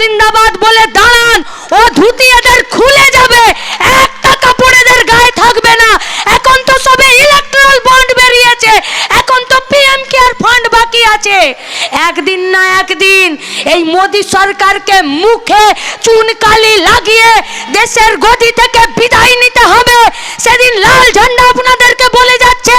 জিন্দাবাদ বলে দাঁড়ান। ও ধুতি এদের খুলে যাবে। একটা কাপড় এদের গায়ে থাকবে না। এখন তো সবে ইলেকট্রাল বন্ড বেরিয়েছে। এখন তো পিএম কেয়ার ফান্ড বাকি আছে। একদিন না একদিন এই মোদি সরকারকে মুখে চুনকালি লাগিয়ে দেশের গদি থেকে বিদায় নিতে হবে। সেদিন লাল ঝান্ডা আপনাদেরকে বলে যাচ্ছে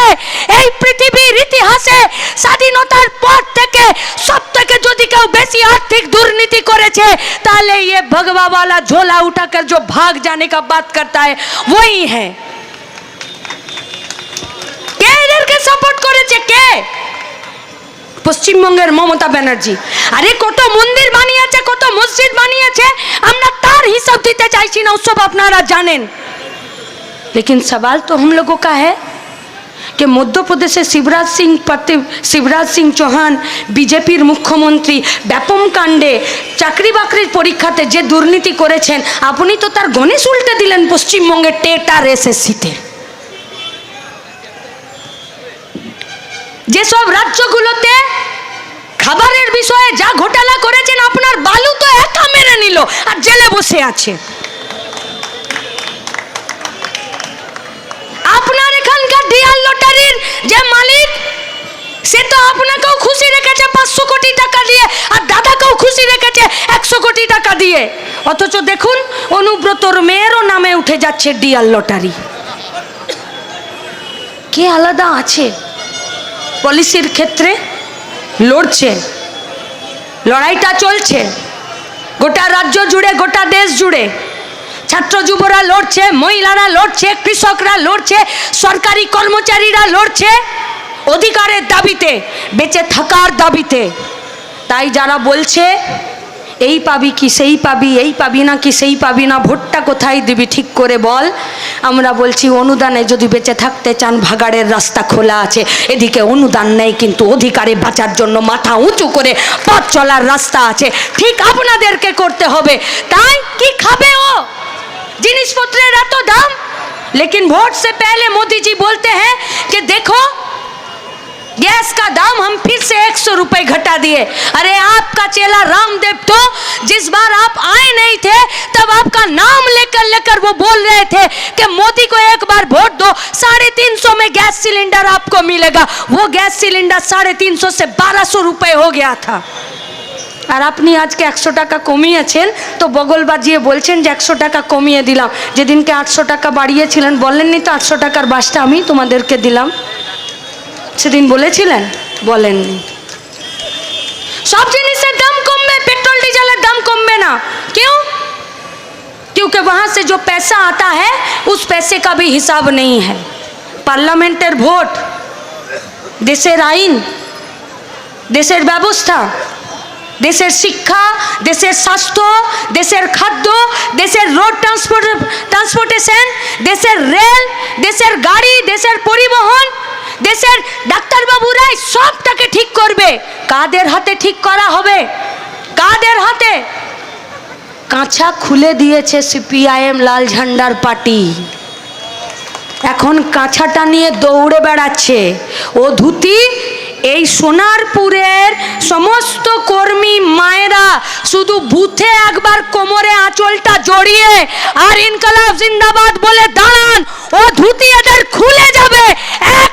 এই পৃথিবীর ইতিহাসে স্বাধীনতার পর থেকে সব থেকে যদি কেউ বেশি आर्थिक दुर्नीति করেছে তাহলে ये भगवा वाला झोला उठाकर जो भाग जाने का बात करता है वही है কে এদেরকে সাপোর্ট করেছে কে পশ্চিমবঙ্গের মমতা ব্যানার্জি আরে কত মন্দির বানিয়েছে কত মসজিদ বানিয়েছে আমরা তার হিসাব দিতে চাইছি না উৎসব আপনারা জানেন लेकिन सवाल तो हम लोगों का है कि मध्य प्रदेशে শিবরাজ সিং পাতি শিবরাজ সিং চৌহান বিজেপির মুখ্যমন্ত্রী ব্যাপম কাণ্ডে চাকরি বাকরির পরীক্ষাতে যে দুর্নীতি করেছেন আপনি তো তার গণেশ উল্টে দিলেন পশ্চিমবঙ্গের টেট আর এসএসসিতে যেসব রাজ্যগুলোতে খাবারের বিষয়ে যা ঘোটালা করেছেন আপনার বালু তো একা মেরে নিল আর জেলে বসে আছে তো আপনাকেও খুশি রেখেছে পাঁচশো কোটি টাকা দিয়ে আর দাদাকেও খুশি রেখেছে একশো কোটি টাকা দিয়ে। অথচ দেখুন, অনুব্রতর মেয়েরও নামে উঠে যাচ্ছে ডিয়ার লটারি। কে আলাদা আছে? পলিসির ক্ষেত্রে লড়ছে, লড়াইটা চলছে, গোটা রাজ্য জুড়ে, গোটা দেশ জুড়ে। ছাত্র যুবরা লড়ছে, মহিলারা লড়ছে, কৃষকরা লড়ছে, সরকারি কর্মচারীরা লড়ছে। অধিকারের দাবিতে বেঁচে থাকার দাবিতে তাই যারা বলছে এই পাবি কি সেই পাবি এই পাবি না কি সেই পাবি না ভোটটা কোথায় দিবি ঠিক করে বল আমরা বলছি অনুদানে যদি বেঁচে থাকতে চান ভাগাড়ের রাস্তা খোলা আছে এদিকে অনুদান নেই কিন্তু অধিকারে বাঁচার জন্য মাথা উঁচু করে পথ চলার রাস্তা আছে ঠিক আপনাদেরকে করতে হবে তাই কি খাবে ও जिनिसपत्रेर एत दाम लेकिन वोट से पहले मोदी जी बोलते हैं कि देखो गैस का दाम हम फिर से एक सौ रुपये घटा दिए अरे आपका चेला रामदेव तो जिस बार आप आए नहीं थे तब आपका नाम लेकर लेकर वो बोल रहे थे कि मोदी को एक बार वोट दो साढ़े तीन सौ में गैस सिलेंडर आपको मिलेगा वो गैस सिलेंडर साढ़े तीन सौ से बारह सौ रुपये हो गया था আর আপনি আজকে একশো টাকা কমিয়েছেন তো বগল বাজিয়ে বলছেন যে একশো টাকা কমিয়ে দিলাম যেদিনকে আটশো টাকা বাড়িয়েছিলেন বলেননি তো আটশো টাকার বাসটা আমি তোমাদেরকে দিলাম সেদিন বলেছিলেন বলেননি সব জিনিসের দাম কমবে পেট্রোল ডিজেলের দাম কমবে না क्यों क्योंकि वहाँ से जो पैसा आता है उस पैसे का भी हिसाब नहीं है পার্লামেন্টের ভোট দেশের আইন দেশের ব্যবস্থা দেশের শিক্ষা দেশের স্বাস্থ্য দেশের খাদ্য দেশের রোড ট্রান্সপোর্ট ট্রান্সপোর্টেশন দেশের রেল দেশের গাড়ি দেশের পরিবহন দেশের ডাক্তারবাবুরাই সবটাকে ঠিক করবে। কাদের হাতে ঠিক করা হবে? কাদের হাতে? কাঁচা খুলে দিয়েছে সিপিআইএম লাল ঝান্ডার পার্টি। এখন কাঁচাটা নিয়ে দৌড়ে বেড়াচ্ছে। ও ধুতি, এই সোনারপুরের সমস্ত কর্মী মায়েরা শুধু বুথে একবার কোমরে আঁচলটা জড়িয়ে আর ইনকালাব জিন্দাবাদ বলে দাঁড়ান। ও ধুতি এদের খুলে যাবে। একটা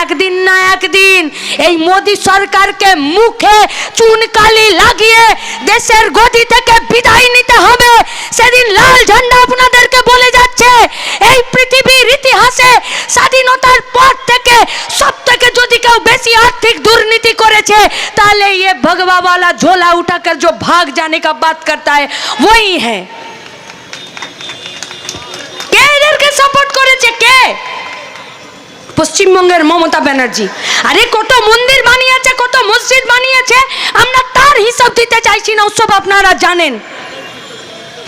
একদিন না একদিন এই মোদি সরকারকে মুখে চুনকালি লাগিয়ে দেশের গদি থেকে বিদায় নিতে হবে সেদিন লাল ঝান্ডা আপনাদেরকে বলে যাচ্ছে এই পৃথিবীর ইতিহাসে স্বাধীনতার পর থেকে সব থেকে যদি কেউ বেশি आर्थिक दुर्नीति করেছে তাহলে ये भगवा वाला झोला उठाकर जो भाग जाने का बात करता है वही है কে এদেরকে সাপোর্ট করেছে কে পশ্চিমবঙ্গের মমতা ব্যানার্জি আরে কত মন্দির বানিয়েছে কত মসজিদ বানিয়েছে আমরা তার হিসাব দিতে চাইছি না উৎসব আপনারা জানেন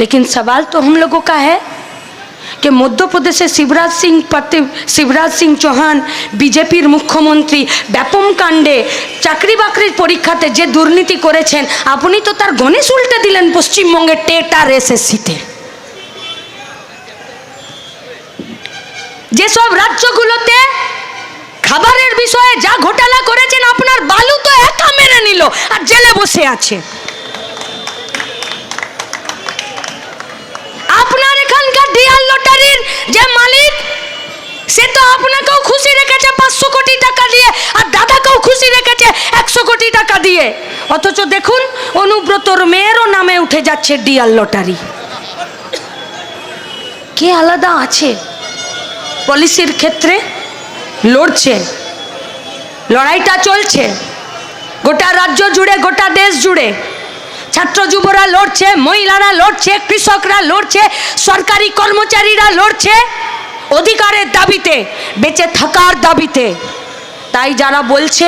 लेकिन सवाल तो हम लोगों का है कि मध्य प्रदेशে শিবরাজ সিং পাতি শিবরাজ সিং চৌহান বিজেপির মুখ্যমন্ত্রী ব্যাপম কাণ্ডে চাকরি বাকরির পরীক্ষাতে যে দুর্নীতি করেছেন আপনি তো তার গণেশ উল্টে দিলেন পশ্চিমবঙ্গের টেট আর এসএসসিতে যেসব রাজ্যগুলোতে খাবারের বিষয়ে যা ঘোটালা করেছেন, আপনার বালু তো একা মেরে নিল আর জেলে বসে আছে। আপনার এখানকার ডিয়ার লটারির যে মালিক, সে তো আপনাকেও খুশি রেখেছে পাঁচশো কোটি টাকা দিয়ে আর দাদাকেও খুশি রেখেছে একশো কোটি টাকা দিয়ে। অথচ দেখুন, অনুব্রতর মেয়েরও নামে উঠে যাচ্ছে ডিয়ার লটারি। কে আলাদা আছে? পলিসির ক্ষেত্রে লড়ছে, লড়াইটা চলছে, গোটা রাজ্য জুড়ে, গোটা দেশ জুড়ে। ছাত্র যুবরা লড়ছে, মহিলারা লড়ছে, কৃষকরা লড়ছে, সরকারি কর্মচারীরা লড়ছে অধিকারের দাবিতে, বেঁচে থাকার দাবিতে। তাই যারা বলছে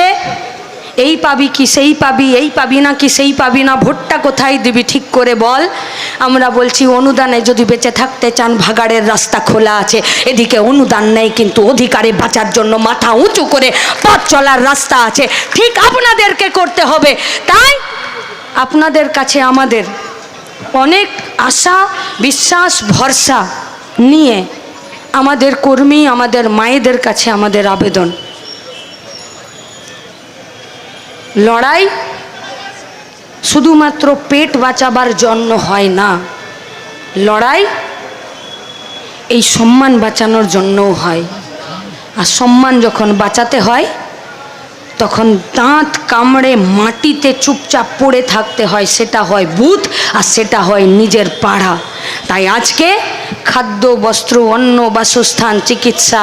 এই পাবি কি সেই পাবি, এই পাবি না কি সেই পাবি না, ভোটটা কোথায় দিবি ঠিক করে বল। আমরা বলছি অনুদানে যদি বেঁচে থাকতে চান, ভাগাড়ের রাস্তা খোলা আছে। এদিকে অনুদান নেই কিন্তু অধিকারে বাঁচার জন্য মাথা উঁচু করে পথ চলার রাস্তা আছে। ঠিক আপনাদেরকে করতে হবে। তাই আপনাদের কাছে আমাদের অনেক আশা, বিশ্বাস, ভরসা নিয়ে আমাদের কর্মী, আমাদের মায়েদের কাছে আমাদের আবেদন। লড়াই শুধুমাত্র পেট বাঁচাবার জন্য হয় না, লড়াই এই সম্মান বাঁচানোর জন্যও হয়। আর সম্মান যখন বাঁচাতে হয়, তখন দাঁত কামড়ে মাটিতে চুপচাপ পড়ে থাকতে হয়, সেটা হয় বুথ আর সেটা হয় নিজের পাড়া। তাই আজকে খাদ্য, বস্ত্র, অন্ন, বাসস্থান, চিকিৎসা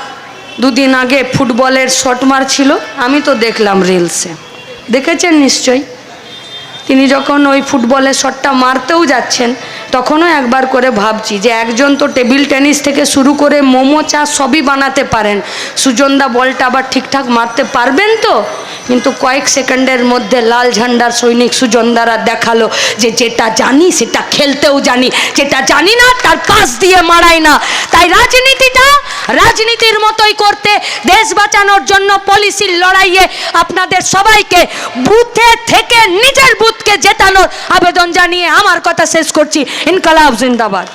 দুদিন আগে ফুটবলের শট মারছিল, আমি তো দেখলাম রিলসে। দেখেছেন নিশ্চয়ই? তিনি যখন ওই ফুটবলের শটটা মারতেও যাচ্ছেন তখনও একবার করে ভাবছি যে একজন তো টেবিল টেনিস থেকে শুরু করে মোমো চা সবই বানাতে পারেন। সুজনদা বলটা আবার ঠিকঠাক মারতে পারবেন তো? কিন্তু কয়েক সেকেন্ডের মধ্যে লাল ঝান্ডার সৈনিক সুজনদারা দেখাল যে যেটা জানি সেটা খেলতেও জানি, যেটা জানি না তার পাশ দিয়ে মারাই না। তাই রাজনীতিটা রাজনীতির মতোই করতে, দেশ বাঁচানোর জন্য পলিসির লড়াইয়ে আপনাদের সবাইকে বুথে থেকে নিজের বুথকে জেতানোর আবেদন জানিয়ে আমার কথা শেষ করছি। ইনকালাব জিন্দাবাদ।